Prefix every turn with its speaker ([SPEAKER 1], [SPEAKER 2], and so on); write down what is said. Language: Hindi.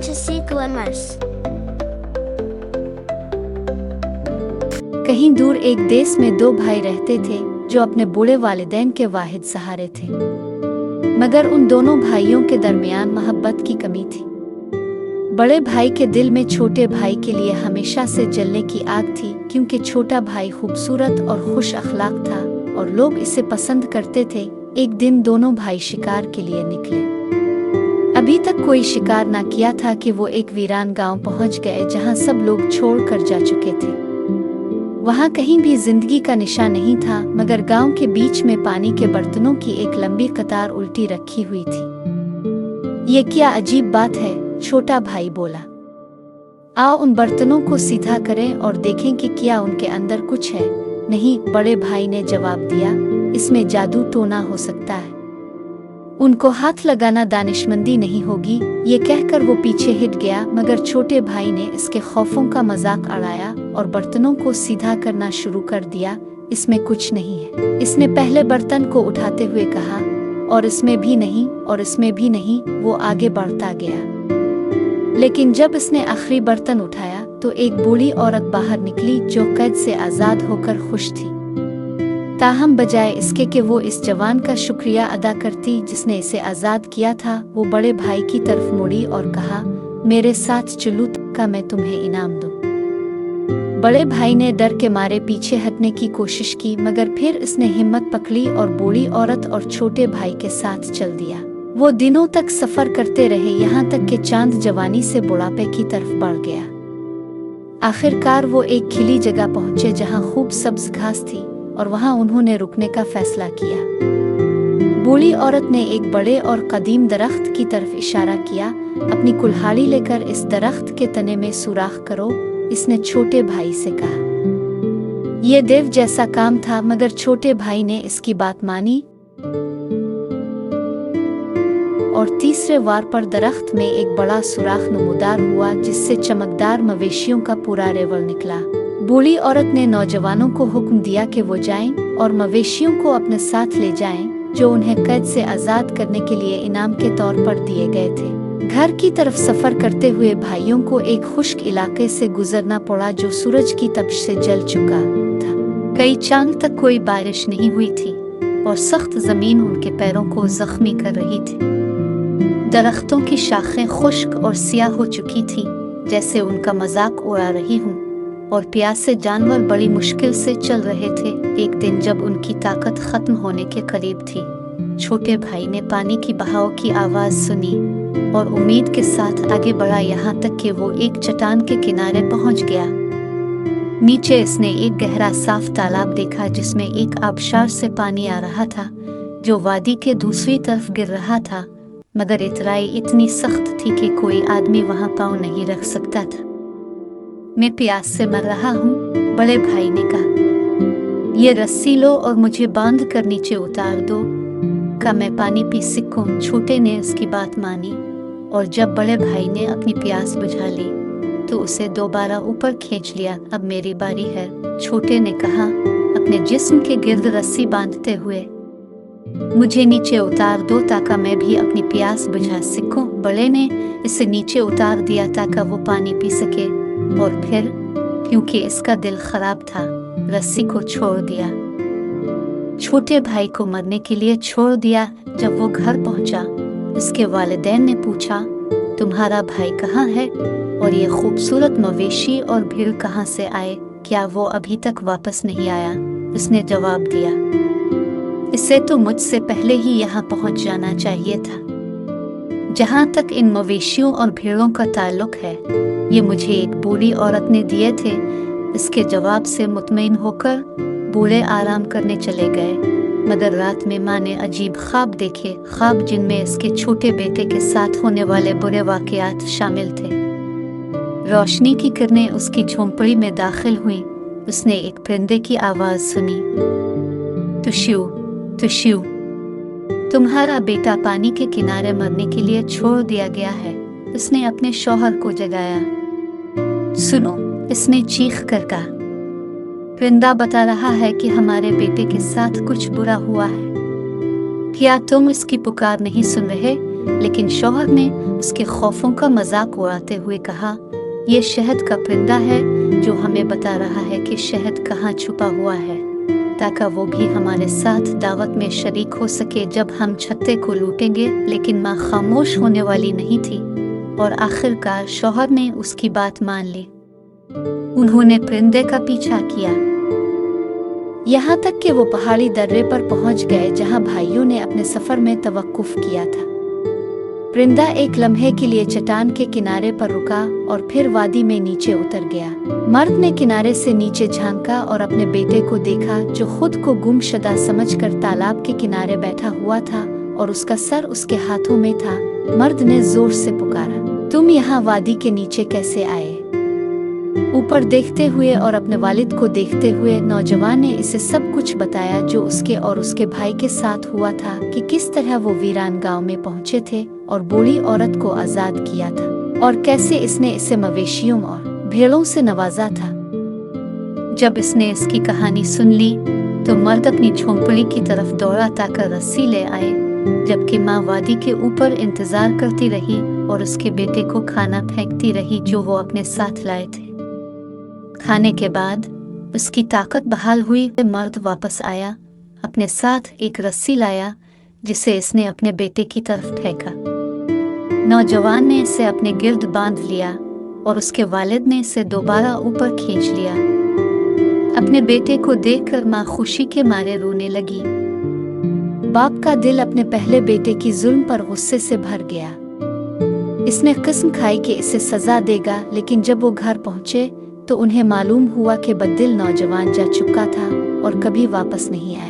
[SPEAKER 1] Fantasy Glimmers.
[SPEAKER 2] कहीं दूर एक देश में दो भाई रहते थे, जो अपने बूढ़े वालिदैन के वाहिद सहारे थे। मगर उन दोनों भाइयों के दरमियान मोहब्बत की कमी थी। बड़े भाई के दिल में छोटे भाई के लिए हमेशा से जलने की आग थी, क्योंकि छोटा भाई खूबसूरत और खुश अखलाक था, और लोग इसे पसंद करते थे, एक दिन दोनों भाई शिकार के लिए निकले। अभी तक कोई शिकार ना किया था कि वो एक वीरान गाँव पहुँच गए जहाँ सब लोग छोड़ कर जा चुके थे। वहाँ कहीं भी ज़िंदगी का निशान नहीं था, मगर गाँव के बीच में पानी के बर्तनों की एक लंबी कतार उल्टी रखी हुई थी। ये क्या अजीब बात है, छोटा भाई बोला। आओ उन बर्तनों को सीधा करें और देखें कि क्या उनके अंदर कुछ है। नहीं, बड़े भाई ने जवाब दिया, इसमें जादू टोना हो सकता है। उनको हाथ लगाना दानिशमंदी नहीं होगी, ये कहकर वो पीछे हिट गया, मगर छोटे भाई ने इसके खौफों का मज़ाक अड़ाया और बर्तनों को सीधा करना शुरू कर दिया, इसमें कुछ नहीं है। इसने पहले बर्तन को उठाते हुए कहा, और इसमें भी नहीं, और इसमें भी नहीं, वो आगे बढ़ता गया। लेकिन जब इसने आखिरी बर्तन उठाया तो एक बूढ़ी औरत बाहर निकली, जो कैद से आज़ाद होकर खुश थी। ताहम बजाय इसके कि वो इस जवान का शुक्रिया अदा करती जिसने इसे आज़ाद किया था, वो बड़े भाई की तरफ़ मुड़ी और कहा, मेरे साथ चलू का मैं तुम्हें इनाम दूँ? बड़े भाई ने डर के मारे पीछे हटने की कोशिश की, मगर फिर इसने हिम्मत पकड़ी और बूढ़ी औरत और छोटे भाई के साथ चल दिया। वो दिनों तक सफ़र करते रहे, यहाँ तक कि चाँद जवानी से बुढ़ापे की तरफ़ बढ़ गया। आखिरकार वो एक खिली जगह पहुँचे जहाँ खूब सब्ज घास थी। और वहाँ उन्होंने रुकने का फैसला किया। बूढ़ी औरत ने एक बड़े और कदीम दरख्त की तरफ़ इशारा किया, अपनी कुल्हाड़ी लेकर इस दरख्त के तने में सुराख करो, इसने छोटे भाई से कहा। यह देव जैसा काम था, मगर छोटे भाई ने इसकी बात मानी। और तीसरे वार पर दरख्त में एक बड़ा सुराख नमूदार हुआ, जिससे चमकदार मवेशियों का पूरा रेवल निकला। बूढ़ी औरत ने नौजवानों को हुक्म दिया कि वो जाएँ और मवेशियों को अपने साथ ले जाएँ, जो उन्हें कैद से आज़ाद करने के लिए इनाम के तौर पर दिए गए थे। घर की तरफ़ सफ़र करते हुए भाइयों को एक खुश्क इलाके से गुजरना पड़ा जो सूरज की तपश से जल चुका था। कई चाँद तक कोई बारिश नहीं हुई थी और सख्त ज़मीन उनके पैरों को जख्मी कर रही थी। दरख्तों की शाखें खुश्क और सियाह हो चुकी थी, जैसे उनका मज़ाक उड़ा रही हूँ। और प्यासे जानवर बड़ी मुश्किल से चल रहे थे। एक दिन जब उनकी ताकत खत्म होने के करीब थी, छोटे भाई ने पानी की बहाव की आवाज़ सुनी और उम्मीद के साथ आगे बढ़ा यहाँ तक कि वो एक चट्टान के किनारे पहुँच गया। नीचे इसने एक गहरा साफ़ तालाब देखा जिसमें एक आबशार से पानी आ रहा था, जो वादी के दूसरी तरफ़ गिर रहा था, मगर इतराई इतनी सख्त थी कि कोई आदमी वहाँ पाँव नहीं रख सकता था। मैं प्यास से मर रहा हूँ, बड़े भाई ने कहा। ये रस्सी लो और मुझे बाँध कर नीचे उतार दो। का मैं पानी पी सकूँ छोटे ने उसकी बात मानी और जब बड़े भाई ने अपनी प्यास बुझा ली तो उसे दोबारा ऊपर खींच लिया। अब मेरी बारी है, छोटे ने कहा, अपने जिस्म के गिर्द रस्सी बांधते हुए। मुझे नीचे उतार दो ताका मैं भी अपनी प्यास बुझा सकूँ बड़े ने इसे नीचे उतार दिया ताका वो पानी पी सके। और फिर, क्योंकि इसका दिल खराब था, रस्सी को छोड़ दिया। छोटे भाई को मरने के लिए छोड़ दिया जब वो घर पहुँचा। उसके वालिदैन ने पूछा, तुम्हारा भाई कहाँ है? और ये खूबसूरत मवेशी और भीड़ कहाँ से आए? क्या वो अभी तक वापस नहीं आया? उसने जवाब दिया, इसे तो मुझसे पहले ही यहाँ पहुँच जाना चाहिए था। जहाँ तक इन मवेशियों और भीड़ों का ताल्लुक है, ये मुझे एक बूढ़ी औरत ने दिए थे। इसके जवाब से मुतमिन होकर बूढ़े आराम करने चले गए। मगर रात में माँ ने अजीब ख्वाब देखे, ख्वाब जिनमें इसके छोटे बेटे के साथ होने वाले बुरे वाकयात शामिल थे। रोशनी की किरणें उसकी झोंपड़ी में दाखिल हुई। उसने एक परिंदे की आवाज़ सुनी। तुशियो तुशियो तुम्हारा बेटा पानी के किनारे मरने के लिए छोड़ दिया गया है। उसने अपने शोहर को जगाया। सुनो, इसने चीख कर कहा। परिंदा बता रहा है कि हमारे बेटे के साथ कुछ बुरा हुआ है। क्या तुम इसकी पुकार नहीं सुन रहे? लेकिन शोहर ने उसके खौफों का मज़ाक उड़ाते हुए कहा यह शहद का परिंदा है जो हमें बता रहा है कि शहद कहाँ छुपा हुआ है। ताकि वो भी हमारे साथ दावत में शरीक हो सके जब हम छत्ते को लूटेंगे, लेकिन माँ खामोश होने वाली नहीं थी। और आखिरकार शोहर ने उसकी बात मान ली। उन्होंने परिंदे का पीछा किया। यहाँ तक कि वो पहाड़ी दर्रे पर पहुँच गए, जहाँ भाइयों ने अपने सफ़र में तवक्कुफ किया था। परिंदा एक लम्हे के लिए चट्टान के किनारे पर रुका और फिर वादी में नीचे उतर गया। मर्द ने किनारे से नीचे झांका और अपने बेटे को देखा, जो खुद को गुमशुदा समझकर तालाब के किनारे बैठा हुआ था और उसका सर उसके हाथों में था। मर्द ने ज़ोर से पुकारा, तुम यहाँ वादी के नीचे कैसे आए? ऊपर देखते हुए और अपने वालिद को देखते हुए नौजवान ने इसे सब कुछ बताया, जो उसके और उसके भाई के साथ हुआ था कि किस तरह वो वीरान गाँव में पहुँचे थे और बूढ़ी औरत को आज़ाद किया था। और कैसे इसने इसे मवेशियों और भेड़ों से नवाजा था। जब इसने इसकी कहानी सुन ली तो मर्द अपनी झोंपड़ी की तरफ़ दौड़ा ताकर रस्सी ले आए, जबकि माँ वादी के ऊपर इंतज़ार करती रही और उसके बेटे को खाना फेंकती रही जो वो अपने साथ लाए थे। खाने के बाद उसकी ताकत बहाल हुई मर्द वापस आया, अपने साथ एक रस्सी लाया, जिसे इसने अपने बेटे की तरफ़ फेंका। नौजवान ने इसे अपने गिर्द बाँध लिया और उसके वालिद ने इसे दोबारा ऊपर खींच लिया। अपने बेटे को देखकर माँ खुशी के मारे रोने लगी। बाप का दिल अपने पहले बेटे की जुल्म पर गुस्से से भर गया। इसने किस्म खाई कि इसे सजा देगा, लेकिन जब वो घर पहुँचे तो उन्हें मालूम हुआ कि बद्दिल नौजवान जा चुका था और कभी वापस नहीं आया।